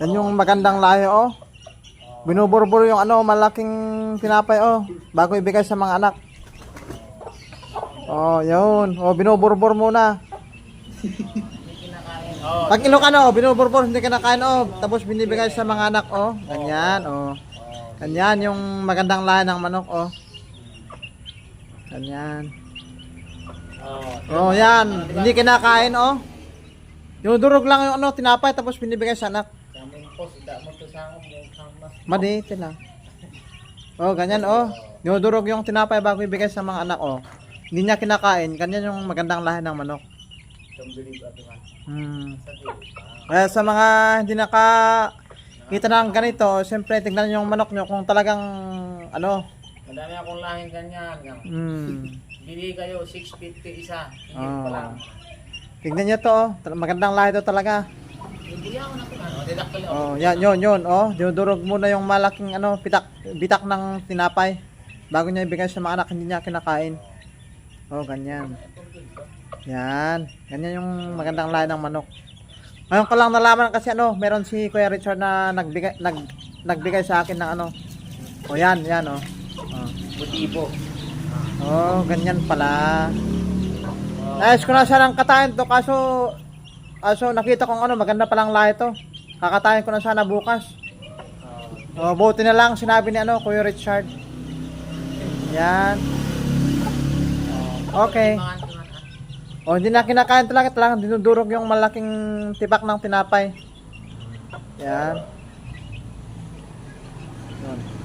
Yan yung magandang lahi oh. Binuburbur yung ano, malaking tinapay oh. Bago ibigay sa mga anak. Oh, yun. Oh, binuburbur muna. Pag Ilocano, oh, binuburbur, hindi kinakain oh. Tapos binibigay sa mga anak oh. Ganyan oh. Ganyan yung magandang lahi ng manok oh. Ganyan. Oh, yan. Hindi kinakain oh. Yung durog lang yung ano, tinapay tapos binibigay sa anak. Kamin po, sida mo to sa akong yung kamas. Madite lang. Oh, ganyan oh. Dinudurog yung tinapay bago ibigay sa mga anak oh. Hindi niya kinakain. Ganyan yung magandang lahi ng manok. Hmm. Kaya sa mga hindi naka kita ng ganito, siyempre tignan yung manok nyo kung talagang ano. Madami akong lahing ganyan. Hmm. Bili kayo 650 isa. Hindi Ah. pa lang. Tignan nyo to oh. Magandang lahi to talaga. Oh, yan, yun, yun, oh. Dinudurog muna yung malaking ano, pitak, bitak ng tinapay. Bago niya ibigay sa mga anak, hindi niya kinakain. Oh, ganyan. Yan. Ganyan yung magandang lahi ng manok. Ngayon ko lang nalaman kasi ano, meron si Kuya Richard na nagbigay, nag, nagbigay sa akin ng ano. Oh, yan, yan, oh. Oh, Butibo. oh ganyan pala. Nais ko na siya ng katayin to kaso kaso nakita kong ano maganda palang lahi to. Kakatayin ko na sana bukas. Oh, buti na lang sinabi ni ano Kuya Richard. Yan. Okay. Oh, hindi na kinakain talaga, talagang dinudurog yung malaking tibak ng tinapay. Yan. Yan.